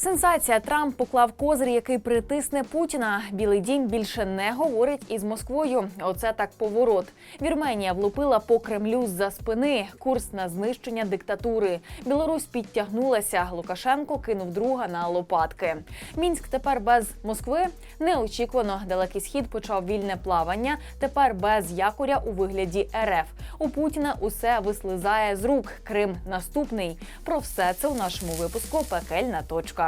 Сенсація Трамп поклав козир, який притисне Путіна. Білий дім більше не говорить із Москвою. Оце так поворот. Вірменія влупила по Кремлю з-за спини. Курс на знищення диктатури. Білорусь підтягнулася. Лукашенко кинув друга на лопатки. Мінськ тепер без Москви. Неочікувано далекий схід почав вільне плавання. Тепер без якоря у вигляді РФ. У Путіна усе вислизає з рук. Крим наступний. Про все це у нашому випуску Пекельна точка.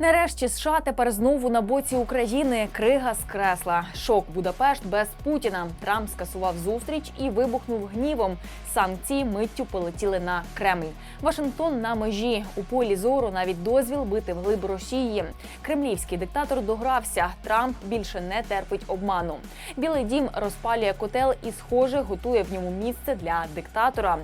Нарешті США тепер знову на боці України. Крига з кресла. Шок Будапешт без Путіна. Трамп скасував зустріч і вибухнув гнівом. Санкції миттю полетіли на Кремль. Вашингтон на межі у полі зору навіть дозвіл бити вглиб Росії. Кремлівський диктатор догрався. Трамп більше не терпить обману. Білий дім розпалює котел і, схоже, готує в ньому місце для диктатора.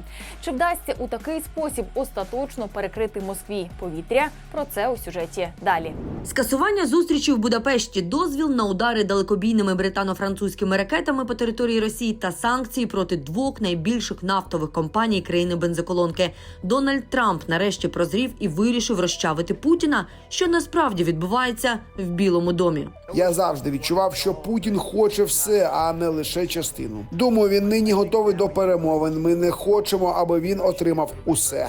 Чи вдасться у такий спосіб остаточно перекрити Москві повітря? Про це у сюжеті далі. Скасування зустрічі в Будапешті, дозвіл на удари далекобійними британо-французькими ракетами по території Росії та санкції проти двох найбільших нафтових компаній країни бензоколонки. Дональд Трамп нарешті прозрів і вирішив розчавити Путіна, що насправді відбувається в Білому домі. Я завжди відчував, що Путін хоче все, а не лише частину. Думаю, він нині готовий до перемовин. Ми не хочемо, аби він отримав усе.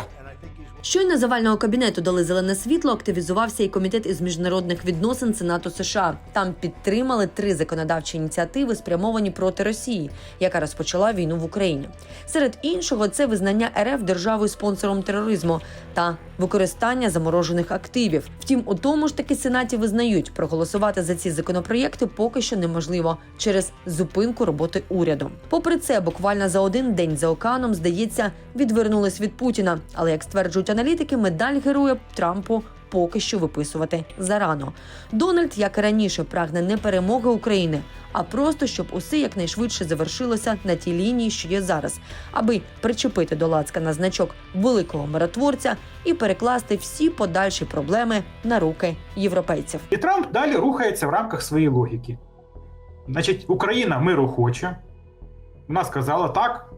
Щойно завального кабінету дали зелене світло, активізувався і комітет із міжнародних відносин Сенату США. Там підтримали три законодавчі ініціативи, спрямовані проти Росії, яка розпочала війну в Україні. Серед іншого, це визнання РФ державою спонсором тероризму та використання заморожених активів. Втім, у тому ж таки сенаті визнають, проголосувати за ці законопроєкти поки що неможливо через зупинку роботи уряду. Попри це, буквально за один день за океаном, здається, відвернулись від Путіна. Але як стверджують аналітики, медаль героя Трампу. Поки що виписувати зарано. Дональд, як і раніше, прагне не перемоги України, а просто щоб усе якнайшвидше завершилося на тій лінії, що є зараз, аби причепити до лацка на значок великого миротворця і перекласти всі подальші проблеми на руки європейців. І Трамп далі рухається в рамках своєї логіки. Значить, Україна миру хоче. Вона сказала так,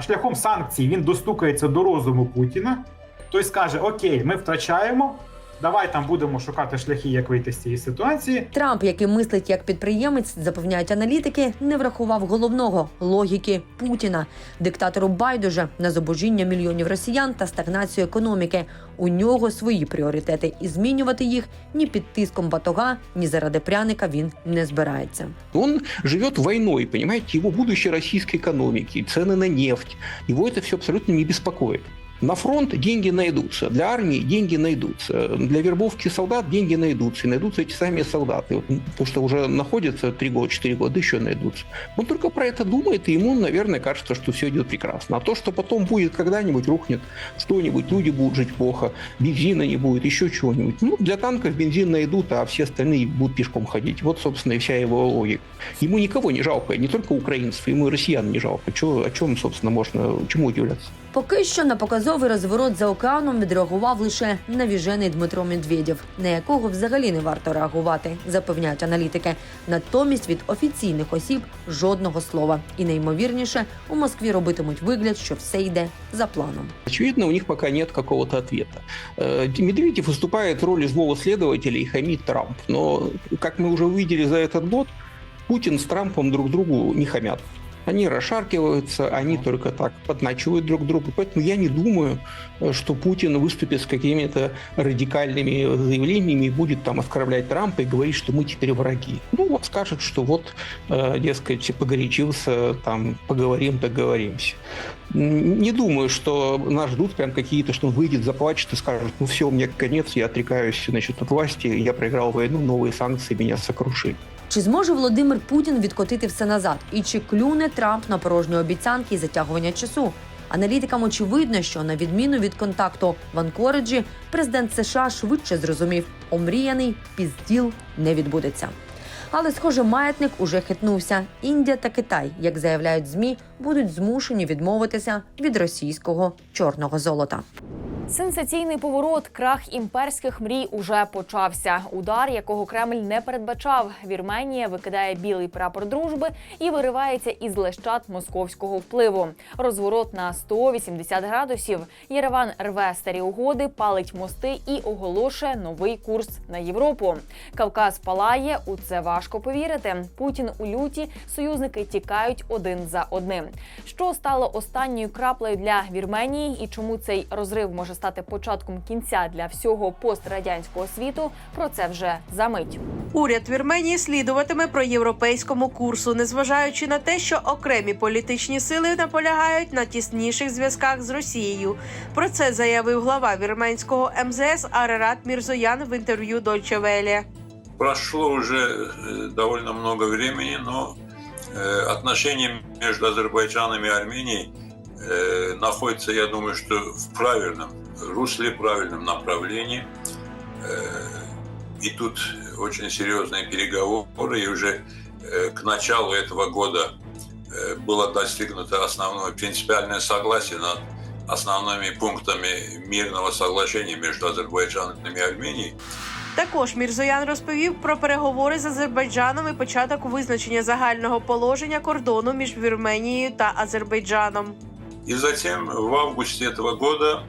шляхом санкцій він достукається до розуму Путіна. Той скаже: Окей, ми втрачаємо. Давай там будемо шукати шляхи, як вийти з цієї ситуації. Трамп, який мислить як підприємець, запевняють аналітики, не врахував головного логіки Путіна, диктатору байдуже на зубожіння мільйонів росіян та стагнацію економіки. У нього свої пріоритети, і змінювати їх ні під тиском батога, ні заради пряника він не збирається. Он живет войной, понимаете, его будущее российской экономики, цены на нефть, его это все абсолютно не беспокоит. На фронт деньги найдутся, для армии деньги найдутся, для вербовки солдат деньги найдутся, и найдутся эти сами солдаты. Вот, То, что уже находятся 3 года, 4 года, еще найдутся. Он только про это думает, и ему, наверное, кажется, что все идет прекрасно. А то, что потом будет когда-нибудь рухнет что-нибудь, люди будут жить плохо, бензина не будет, еще чего-нибудь. Ну, для танков бензин найдут, а все остальные будут пешком ходить. Вот, собственно, и вся его логика. Ему никого не жалко, не только украинцев, ему и россиян не жалко. Чего, о чем, собственно, можно, чему удивляться? Поки що на показовий розворот за океаном відреагував лише навіжений Дмитро Медведєв, на якого взагалі не варто реагувати, запевняють аналітики. Натомість від офіційних осіб жодного слова. І найімовірніше у Москві робитимуть вигляд, що все йде за планом. Очевидно, у них пока нет какого-то ответа. Э, Медведев выступает в роли злого следователя и хамит Трамп. Но, как мы уже увидели за этот год, Путин с Трампом друг другу не хамят. Они расшаркиваются, они только так подначивают друг друга. Поэтому я не думаю, что Путин выступит с какими-то радикальными заявлениями и будет там оскорблять Трампа и говорить, что мы теперь враги. Ну, вот скажет, что вот, э, дескать, погорячился, там, поговорим, договоримся. Не думаю, что нас ждут прям какие-то, что он выйдет, заплачет и скажет, ну все, у меня конец, я отрекаюсь значит, от власти, я проиграл войну, новые санкции меня сокрушили. Чи зможе Володимир Путін відкотити все назад? І чи клюне Трамп на порожні обіцянки і затягування часу? Аналітикам очевидно, що на відміну від контакту в Анкориджі, президент США швидше зрозумів, омріяний пізділ не відбудеться. Але, схоже, маятник уже хитнувся. Індія та Китай, як заявляють змі, будуть змушені відмовитися від російського чорного золота. Сенсаційний поворот, крах імперських мрій уже почався. Удар, якого Кремль не передбачав. Вірменія викидає білий прапор дружби і виривається із лещат московського впливу. Розворот на 180 градусів. Єреван рве старі угоди, палить мости і оголошує новий курс на Європу. Кавказ палає. У це важко повірити. Путін у люті. Союзники тікають один за одним. Що стало останньою краплею для Вірменії і чому цей розрив може стати початком кінця для всього пострадянського світу? Про це вже за мить. Уряд Вірменії слідуватиме проєвропейському курсу, незважаючи на те, що окремі політичні сили наполягають на тісніших зв'язках з Росією. Про це заявив глава вірменського МЗС Арарат Мірзоян в інтерв'ю Deutsche Welle. Прошло уже э, довольно много времени, но э, отношения между Азербайджаном и Арменией э, находятся, я думаю, что в правильном русле, правильном направлении. Э, И тут очень серьезные переговоры, и уже э, к началу этого года э, было достигнуто основное принципиальное согласие над основными пунктами мирного соглашения между Азербайджаном и Арменией. Також Мірзоян розповів про переговори з Азербайджаном і початок визначення загального положення кордону між Вірменією та Азербайджаном. И затем в августе этого года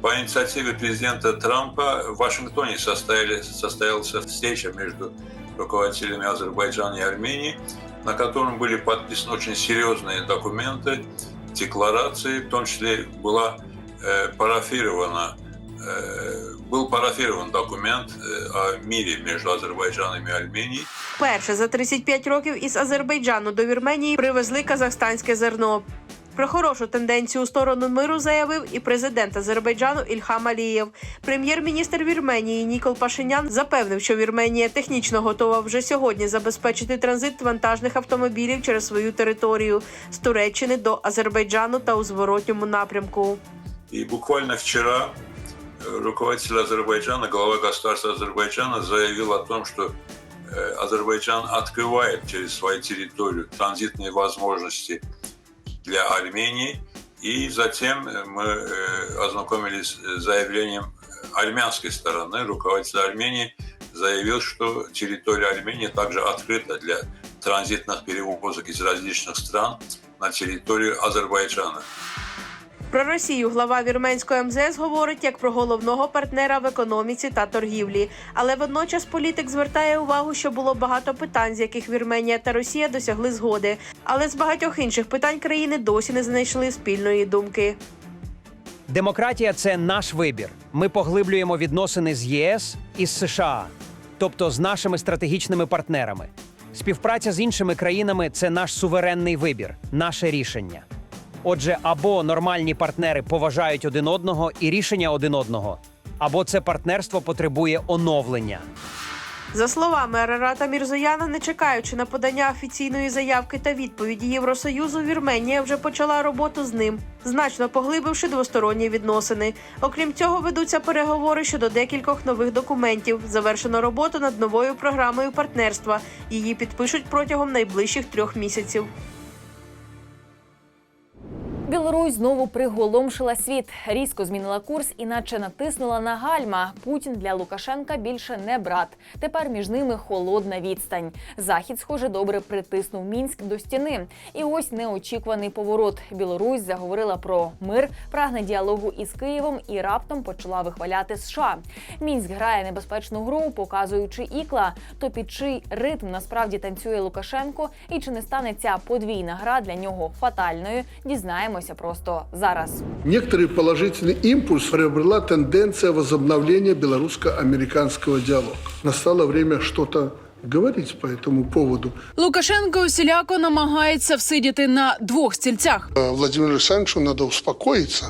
по инициативе президента Трампа в Вашингтоне состояли, состоялась встреча между руководителями Азербайджана и Армении, на котором были подписаны очень серьезные документы, декларации, в том числе была э, парафирована э, был парафирован документ э, о мире между Азербайджаном и Арменией. Вперше за 35 років із Азербайджану до Вірменії привезли казахстанське зерно. Про хорошу тенденцію у сторону миру заявив і президент Азербайджану Ільхам Алієв. Прем'єр-міністр Вірменії Нікол Пашинян запевнив, що Вірменія технічно готова вже сьогодні забезпечити транзит вантажних автомобілів через свою територію з Туреччини до Азербайджану та у зворотньому напрямку. И буквально вчера э, руководитель Азербайджана, глава государства Азербайджана заявил о том, что э, Азербайджан открывает через свою территорию транзитные возможности для Армении. И затем э, мы э, ознакомились с заявлением армянской стороны. Руководитель Армении заявил, что территория Армении также открыта для транзитных перевозок из различных стран на территорию Азербайджана. Про Росію глава вірменського МЗС говорить як про головного партнера в економіці та торгівлі. Але водночас політик звертає увагу, що було багато питань, з яких Вірменія та Росія досягли згоди. Але з багатьох інших питань країни досі не знайшли спільної думки. Демократія це наш вибір. Ми поглиблюємо відносини з ЄС і з США, тобто з нашими стратегічними партнерами. Співпраця з іншими країнами це наш суверенний вибір, наше рішення. Отже, або нормальні партнери поважають один одного і рішення один одного, або це партнерство потребує оновлення. За словами Арарата Мірзояна, не чекаючи на подання офіційної заявки та відповіді Євросоюзу, Вірменія вже почала роботу з ним, значно поглибивши двосторонні відносини. Окрім цього, ведуться переговори щодо декількох нових документів. Завершено роботу над новою програмою партнерства. Її підпишуть протягом найближчих трьох місяців. Білорусь знову приголомшила світ, різко змінила курс, іначе натиснула на гальма. Путін для Лукашенка більше не брат. Тепер між ними холодна відстань. Захід, схоже, добре притиснув мінськ до стіни. І ось неочікуваний поворот. Білорусь заговорила про мир, прагне діалогу із Києвом і раптом почала вихваляти США. Мінськ грає небезпечну гру, показуючи ікла. То під чий ритм насправді танцює Лукашенко, і чи не стане ця подвійна гра для нього фатальною? Дізнаємося просто зараз. Некоторый положительный импульс приобрела тенденция возобновления белорусско-американского диалога. Настало время что-то говорить по этому поводу. Лукашенко усіляко намагається всидіти на двох стільцях. Э, Владимиру Александровичу надо успокоиться.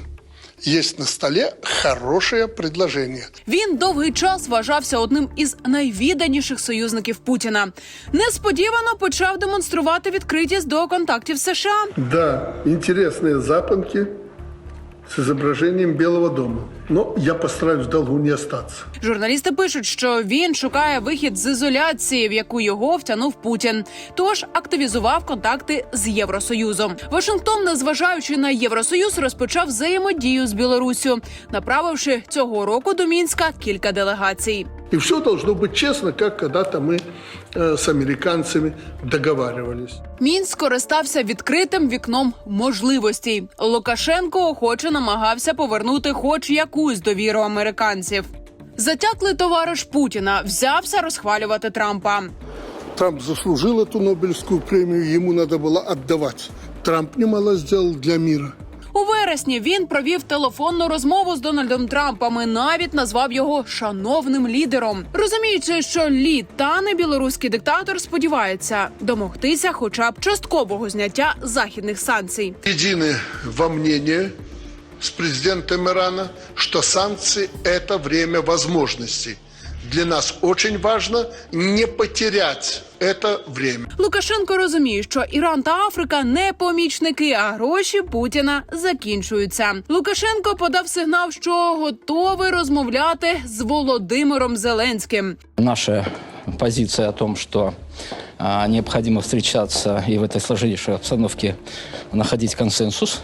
Есть на столі хороше предложення. Він довгий час вважався одним із найвіданіших союзників Путіна. Несподівано почав демонструвати відкритість до контактів США. Да, інтересні запонки з зображенням Білого дома. Но я постараюсь в долгу не остаться. Журналісти пишуть, що він шукає вихід з ізоляції, в яку його втягнув Путін. Тож активізував контакти з Євросоюзом. Вашингтон, незважаючи на Євросоюз, розпочав взаємодію з Білоруссю, направивши цього року до мінська кілька делегацій. И все должно быть честно, как когда-то мы э, с американцами договаривались. Мінськ скористався відкритим вікном можливостей. Лукашенко охоче намагався повернути хоч якусь довіру американців. Затяклий товариш Путіна взявся розхвалювати Трампа. Трамп заслужил эту Нобелевскую премию, ему надо было отдавать. Трамп немало сделал для мира. У вересні він провів телефонну розмову з Дональдом Трампом і навіть назвав його шановним лідером. Розуміючи, що лід тане, білоруський диктатор сподівається домогтися, хоча б часткового зняття західних санкцій. Едины во мнении с президентом Ирана, что санкции – это время возможностей. Для нас очень важно не потерять это время. Лукашенко розуміє, що Іран та Африка не помічники, а гроші Путіна закінчуються. Лукашенко подав сигнал, що готовий розмовляти з Володимиром Зеленським. Наша позиция о том, что а, необходимо встречаться и в этой сложнейшей обстановке находить консенсус.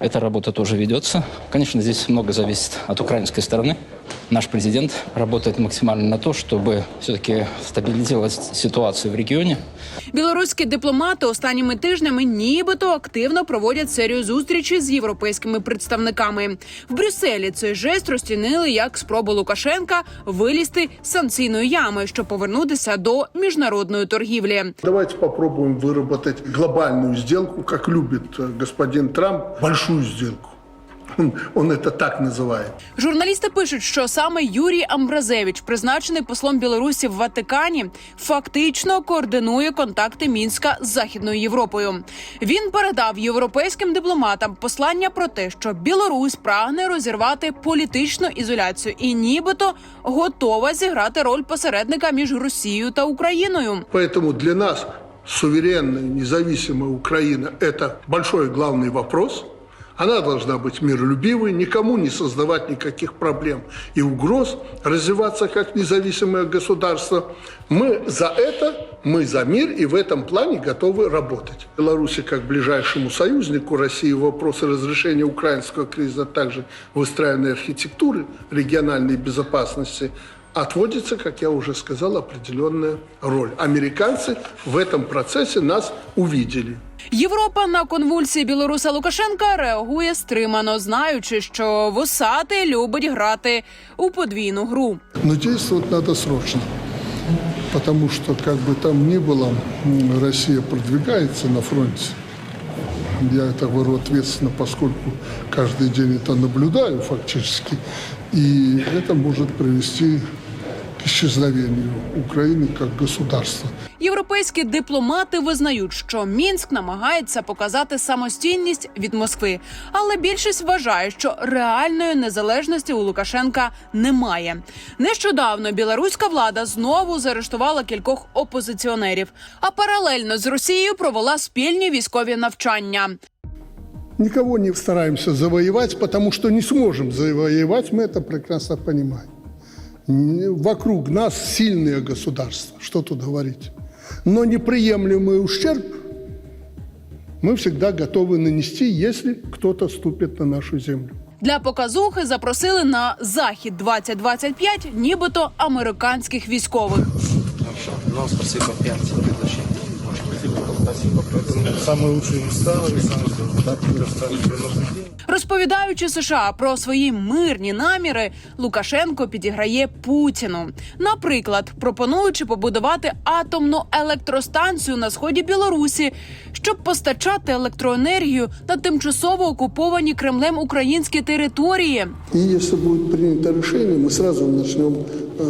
Эта работа тоже ведется. Конечно, здесь много зависит от украинской стороны Наш президент работает максимально на то, чтобы все-таки стабилизировать ситуацию в регионе. Білоруські дипломати останніми тижнями нібито активно проводять серію зустрічей з європейськими представниками. В Брюсселі цей жест розцінили як спробу Лукашенка вилізти з санкційної ями, щоб повернутися до міжнародної торгівлі. Давайте попробуем выработать глобальную сделку, как любит э, господин Трамп, большую сделку. Он, он это так называет. Журналісти пишуть, що саме Юрій Амбразевич, призначений послом Білорусі в Ватикані, фактично координує контакти мінська з західною Європою. Він передав європейським дипломатам послання про те, що Білорусь прагне розірвати політичну ізоляцію і нібито готова зіграти роль посередника між Росією та Україною. Поэтому для нас суверенная, независимая Украина – это большой и главный вопрос. Она должна быть миролюбивой, никому не создавать никаких проблем и угроз, развиваться как независимое государство. Мы за это, мы за мир и в этом плане готовы работать. Беларуси как ближайшему союзнику России вопросы разрешения украинского кризиса, а также выстраивания архитектуры региональной безопасности отводится, как я уже сказал, определенная роль. Американцы в этом процессе нас увидели. Європа на конвульсії білоруса Лукашенка реагує стримано, знаючи, що вусатий любить грати у подвійну гру. Но действовать надо срочно. Потому что, как бы там ни было, м, Россия продвигается на фронте. Я это говорю ответственно, поскольку каждый день это наблюдаю фактически. И это может привести к исчезновению Украины как государства. Європейські дипломати визнають, що Мінськ намагається показати самостійність від Москви, але більшість вважає, що реальної незалежності у Лукашенка немає. Нещодавно білоруська влада знову заарештувала кількох опозиціонерів, а паралельно з Росією провела спільні військові навчання. Никого не стараемся завоевать, потому что не сможем завоевать, мы это прекрасно понимаем. Н- Вокруг нас сильные государства, что тут говорить. Но неприемлемый ущерб мы всегда готовы нанести, если кто-то ступит на нашу землю. Для показухи запросили на захід 2025 нібито американських військових. Розповідаючи США про свої мирні наміри, Лукашенко підіграє Путіну. Наприклад, пропонуючи побудувати атомну електростанцію на сході Білорусі, щоб постачати електроенергію на тимчасово окуповані Кремлем українські території. И если будет принято решение, мы сразу начнем э,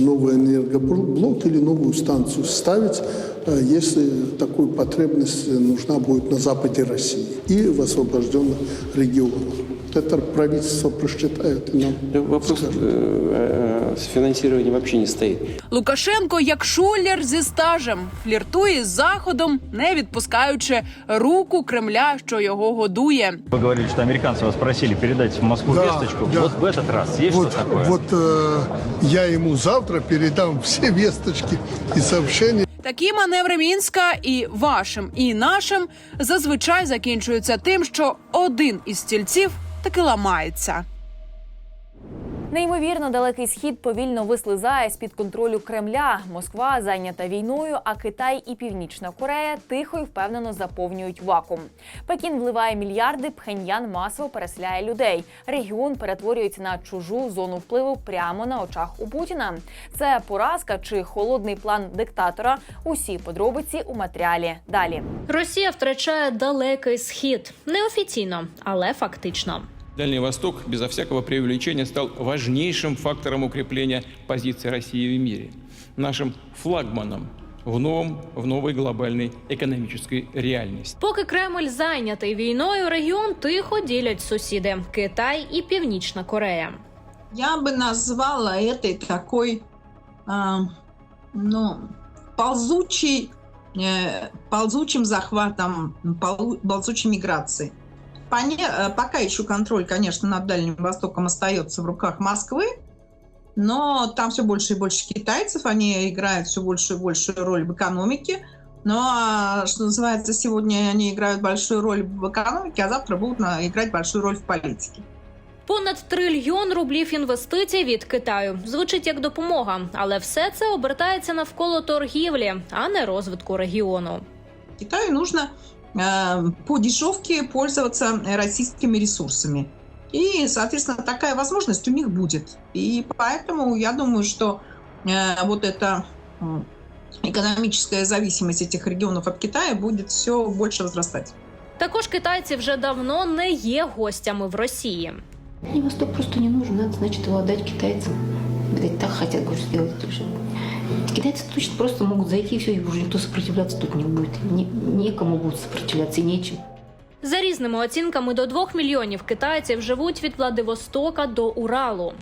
новый энергоблок или новую станцию ставить, э, если такой потребность нужна будет на западе России и в освобожденных регионах. Вот это правительство просчитает и нам Вопрос скажет. э, с финансированием вообще не стоит. Лукашенко, як шулер зі стажем, фліртує з заходом, не відпускаючи руку Кремля, що його годує. Вы говорили, что американцы вас просили передать в Москву Да, весточку. да. Вот в этот раз есть Вот, что такое? вот э, я ему завтра передам все весточки и сообщения. Такі маневри мінська і вашим, і нашим зазвичай закінчуються тим, що один із стільців таки ламається. Неймовірно, далекий схід повільно вислизає з під контролю Кремля. Москва зайнята війною, а Китай і Північна Корея тихо і впевнено заповнюють вакуум. Пекін вливає мільярди, Пхеньян масово переселяє людей. Регіон перетворюється на чужу зону впливу прямо на очах у Путіна. Це поразка чи холодний план диктатора. Усі подробиці у матеріалі далі. Росія втрачає далекий схід неофіційно, але фактично. Дальний Восток, безо всякого преувеличения, стал важнейшим фактором укрепления позиции России в мире, нашим флагманом в, новом, в новой глобальной экономической реальности. Поки Кремль зайнятий війною, регіон тихо ділять сусіди Китай і Північна Корея. Я бы назвала это такой, а, ну, ползучий, э, ползучим захватом, полу- ползучей миграции. Поне- э, пока еще контроль, конечно, над Дальним Востоком остается в руках Москвы, но там все больше и больше китайцев, они играют все большую и большую роль в экономике. Ну, а, что называется, сегодня они играют большую роль в экономике, а завтра будут на- играть большую роль в политике. Понад трильйон рублів інвестицій від Китаю звучить як допомога, але все це обертається навколо торгівлі, а не розвитку регіону. Китаю нужно э, по дешевке пользоваться э, российскими ресурсами. И, соответственно, такая возможность у них будет. И поэтому я думаю, что э, вот эта м, экономическая зависимость этих регионов от Китая будет все больше возрастать. Також китайці вже давно не є гостями в Росії. Дальний Восток просто не нужен, надо, значит, его отдать китайцам. Видать, так хотят, говорю, сделать это уже. Китайцы точно просто могут зайти, и все, и уже никто сопротивляться тут не будет. Не, некому будет сопротивляться и нечем. За різними оцінками, до двох мільйонів китайців живуть від Владивостока до Уралу.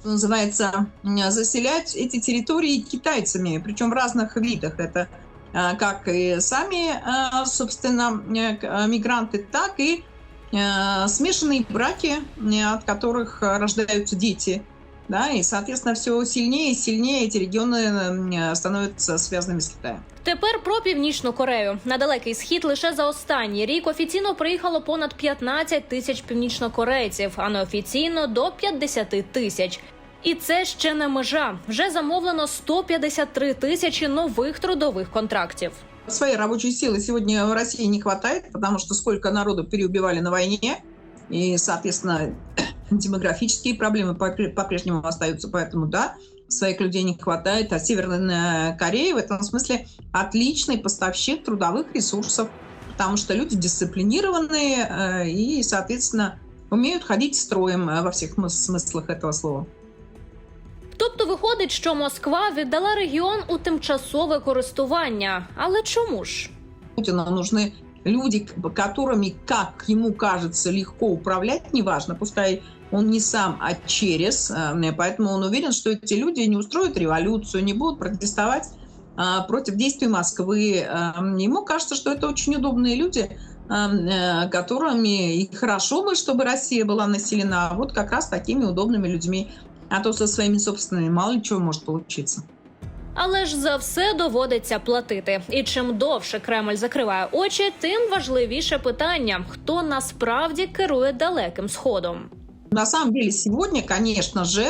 Что называется, м, заселять эти территории китайцами, причем в разных видах. Это э, как и сами, э, собственно, э, к- э, мигранты, так и э, смешанные браки, э, от которых э, рождаются дети. Да, и, соответственно, все сильнее и сильнее эти регионы э, становятся связанными с Китаем. Тепер про північну Корею. На далекий схід лише за останній рік офіційно приїхало понад 15 тисяч північнокорейців, а неофіційно до 50 тисяч. І це ще не межа. Вже замовлено 153 тисячі нових трудових контрактів. Своей рабочей силы сегодня в России не хватает, потому что сколько народу переубивали на войне, и, соответственно, демографические проблемы попре- по-прежнему остаются, поэтому, да, своих людей не хватает, а Северная Корея в этом смысле отличный поставщик трудовых ресурсов, потому что люди дисциплинированные э, и, соответственно, умеют ходить строем э, во всех мыс- смыслах этого слова. Тобто виходить, що Москва віддала регіон у тимчасове користування. Але чому ж? Путину нужны люди, которыми, как ему кажется, легко управлять, неважно, пускай он не сам, а через, э, поэтому он уверен, что эти люди не устроят революцию, не будут протестовать а, против действий Москвы. Э, Ему кажется, что это очень удобные люди, э, э, которыми и хорошо бы, чтобы Россия была населена вот как раз такими удобными людьми. А то со своими собственными мало ли чего может получиться Але ж за все доводиться платити. І чим довше Кремль закриває очі, тим важливіше питання: хто насправді керує далеким сходом. На самом деле сегодня, конечно же,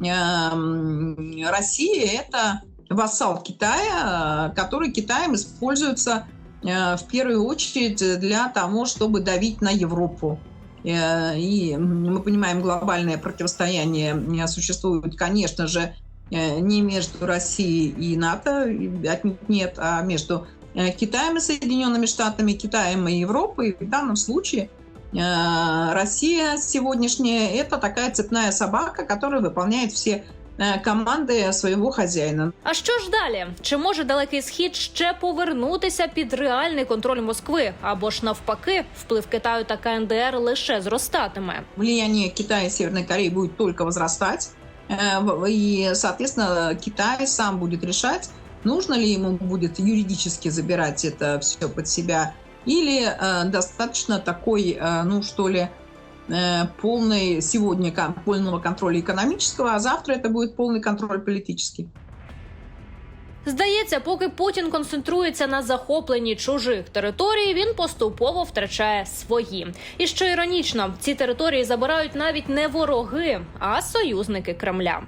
эм, Россия это вассал Китая, э, который Китаем используется э, в первую очередь для того, чтобы давить на Европу. Э, И мы понимаем, глобальное противостояние э, существует, конечно же, э, не между Россией и НАТО, и отнюдь нет, а между э, Китаем и Соединенными Штатами, Китаем и Европой. В данном случае э, Россия сегодняшняя – это такая цепная собака, которая выполняет все э, командой своего хозяина. А що ж далі? Чи може далекий схід ще повернутися під реальний контроль Москви? Або ж навпаки, вплив Китаю та КНДР лише зростатиме? Влияние Китая и Северной Кореи будет только возрастать. Э, И, соответственно, Китай сам будет решать, нужно ли ему будет юридически забирать это все под себя, или э, достаточно такой, э, ну что ли, э, полной сегодня кон- полного контроля экономического, а завтра это будет полный контроль политический. Здається, поки Путін концентрується на захопленні чужих територій, він поступово втрачає свої. І що іронічно, ці території забирають навіть не вороги, а союзники Кремля.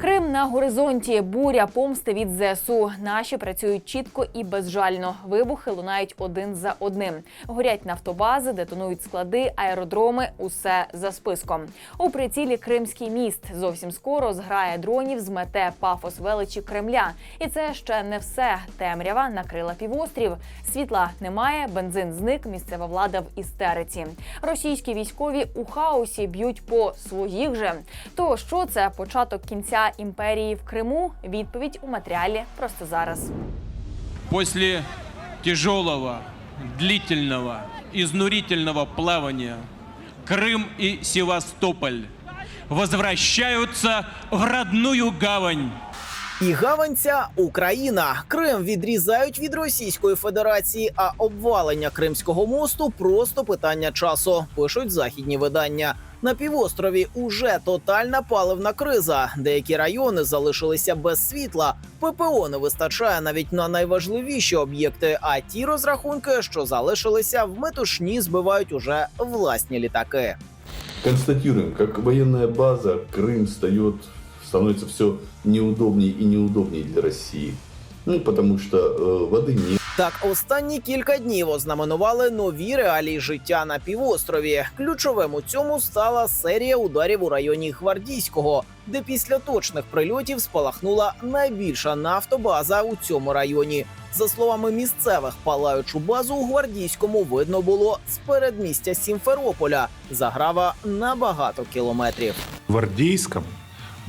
Крим на горизонті, буря помсти від ЗСУ. Наші працюють чітко і безжально. Вибухи лунають один за одним. Горять нафтобази, детонують склади, аеродроми. Усе за списком. У прицілі Кримський міст. Зовсім скоро зграя дронів змете пафос величі Кремля. І це ще не все. Темрява накрила півострів. Світла немає, бензин зник. Місцева влада в істериці. Російські військові у хаосі б'ють по своїх же. То що це початок кінця імперії в Криму? Відповідь у матеріалі просто зараз. После тяжелого, длительного, изнурительного плавания Крым и Севастополь возвращаются в родную гавань. І гавань ця Україна. Крим відрізають від Російської Федерації, а обвалення Кримського мосту просто питання часу. Пишуть західні видання. На півострові уже тотальна паливна криза. Деякі райони залишилися без світла. ППО не вистачає навіть на найважливіші об'єкти. А ті розрахунки, що залишилися, в метушні збивають уже власні літаки. Констатируем, как военная база Крым встает, становится все неудобнее и неудобнее для России. Ну, потому что э, воды нет. Так, останні кілька днів ознаменували нові реалії життя на півострові. Ключовим у цьому стала серія ударів у районі Гвардійського, де після точних прильотів спалахнула найбільша нафтобаза у цьому районі. За словами місцевих, палаючу базу у Гвардійському видно було з передмістя Сімферополя. Заграва на багато кілометрів. В Гвардейском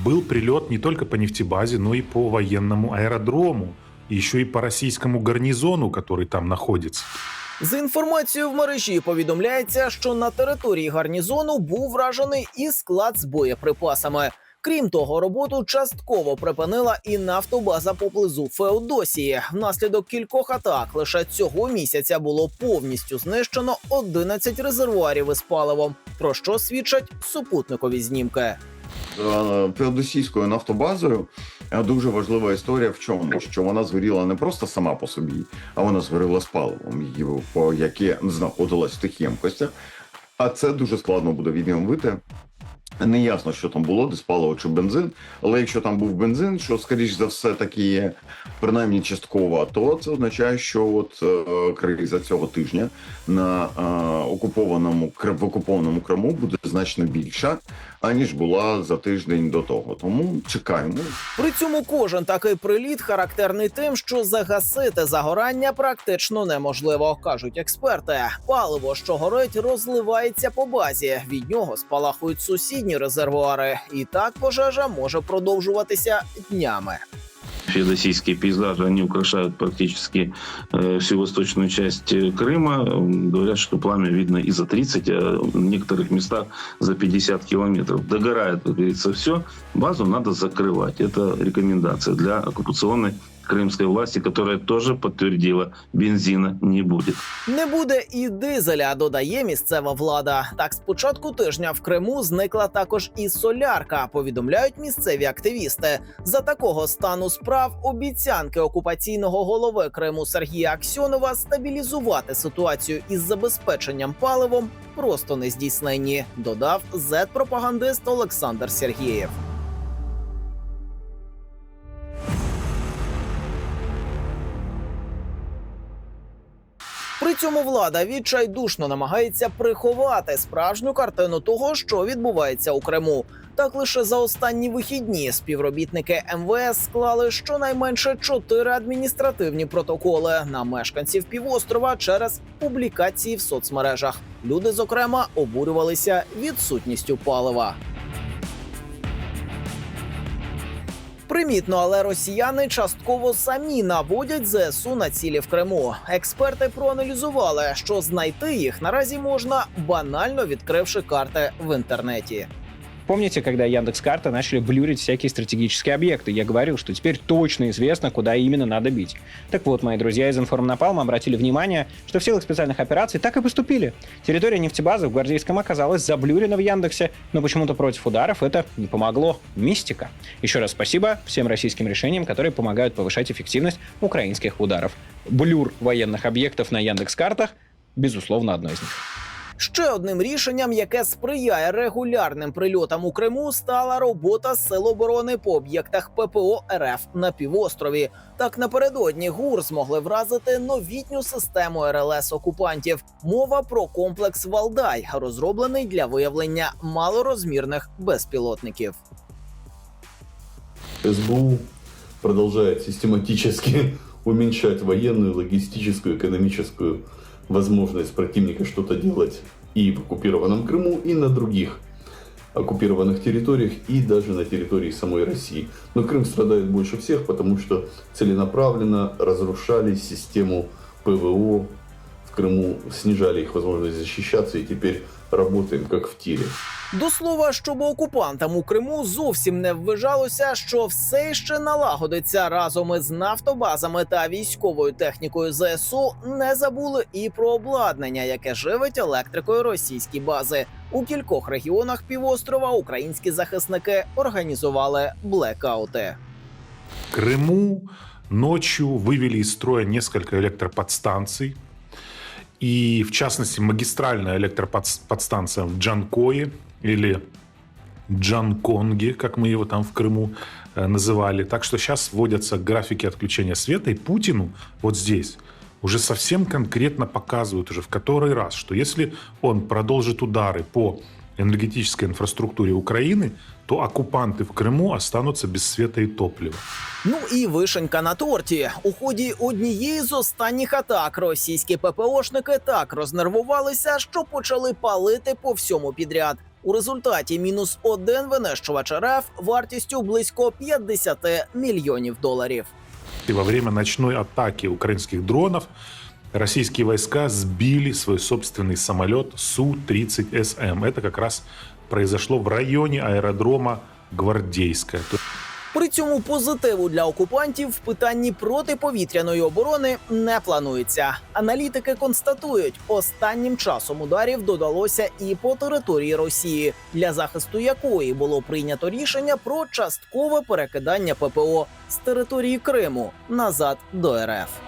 был прилет не только по нефтебазе, но и по военному аэродрому, и еще и по российскому гарнизону, который там находится. За інформацією в мережі повідомляється, що на території гарнізону був вражений і склад з боєприпасами. Крім того, роботу частково припинила і нафтобаза поблизу Феодосії. Внаслідок кількох атак лише цього місяця було повністю знищено 11 резервуарів із паливом, про що свідчать супутникові знімки. Е, Феодосійською нафтобазою дуже важлива історія в чому, що вона згоріла не просто сама по собі, а вона згоріла з паливом, по- яке знаходилось в тих ємкостях. А це дуже складно буде відновити. Не ясно, що там було, десь паливо чи бензин. Але якщо там був бензин, що скоріш за все таки є принаймні частково, то це означає, що от е, криза цього тижня на е, окупованому в окупованому Криму буде значно більша, аніж була за тиждень до того. Тому чекаємо. При цьому кожен такий приліт характерний тим, що загасити загорання практично неможливо, кажуть експерти. Паливо, що горить, розливається по базі. Від нього спалахують сусідні резервуари, і так пожежа може продовжуватися днями. Феодосийские пейзажи, они украшают практически э, всю восточную часть э, Крыма. М, Говорят, что пламя видно и за 30, а в некоторых местах за 50 километров. Догорает, как говорится, все. Базу надо закрывать. Это рекомендация для оккупационной крымской власти, которая тоже подтвердила, бензина не будет. Не буде і дизеля, додає місцева влада. Так, з початку тижня в Криму зникла також і солярка. Повідомляють місцеві активісти. За такого стану справ обіцянки окупаційного голови Криму Сергія Аксьонова стабілізувати ситуацію із забезпеченням паливом просто не здійснені. Додав зет-пропагандист Олександр Сергієв. При цьому влада відчайдушно намагається приховати справжню картину того, що відбувається у Криму. Так лише за останні вихідні співробітники МВС склали щонайменше чотири адміністративні протоколи на мешканців півострова через публікації в соцмережах. Люди, зокрема, обурювалися відсутністю палива. Примітно, але росіяни частково самі наводять ЗСУ на цілі в Криму. Експерти проаналізували, що знайти їх наразі можна банально відкривши карти в інтернеті. Помните, когда Яндекс.Карта начали блюрить всякие стратегические объекты? Я говорил, что теперь точно известно, куда именно надо бить. Так вот, мои друзья из Информнапалма обратили внимание, что в силах специальных операций так и поступили. Территория нефтебазы в Гвардейском оказалась заблюрена в Яндексе, но почему-то против ударов это не помогло. Мистика. Еще раз спасибо всем российским решениям, которые помогают повышать эффективность украинских ударов. Блюр военных объектов на Яндекс.Картах, безусловно, одно из них. Ще одним рішенням, яке сприяє регулярним прильотам у Криму, стала робота Сил оборони по об'єктах ППО РФ на півострові. Так напередодні ГУР змогли вразити новітню систему РЛС окупантів. Мова про комплекс Валдай, розроблений для виявлення малорозмірних безпілотників. СБУ продолжает систематически уменьшать военную, логистическую, экономическую возможность противника что-то делать и в оккупированном Крыму, и на других оккупированных территориях, и даже на территории самой России. Но Крым страдает больше всех, потому что целенаправленно разрушали систему ПВО в Крыму, снижали их возможность защищаться, и теперь работаем как в тире. До слова, щоб окупантам у Криму зовсім не ввижалося, що все ще налагодиться разом із нафтобазами та військовою технікою ЗСУ. Не забули і про обладнання, яке живить електрикою російські бази. У кількох регіонах півострова українські захисники організували блекаути. В Крыму ночью вывели из строя несколько электроподстанций. И, в частности, магистральная электроподстанция в Джанкое или Джанконге, как мы его там в Крыму э, называли. Так что сейчас вводятся графики отключения света, и Путину вот здесь уже совсем конкретно показывают уже в который раз, что если он продолжит удары по энергетической инфраструктуре Украины, то оккупанты в Крыму останутся без света и топлива. Ну і вишенька на торті. У ході однієї з останніх атак російські ППОшники так рознервувалися, що почали палити по всьому підряд. У результаті мінус один винищувач РФ вартістю близько 50 мільйонів доларів. И во время ночной атаки украинских дронов российские войска сбили свой собственный самолет Су-30СМ. Это как раз произошло в районе аэродрома Гвардейская. То- При цьому позитиву для окупантів в питанні протиповітряної оборони не планується. Аналітики констатують, останнім часом ударів додалося і по території Росії, для захисту якої було прийнято рішення про часткове перекидання ППО з території Криму назад до РФ.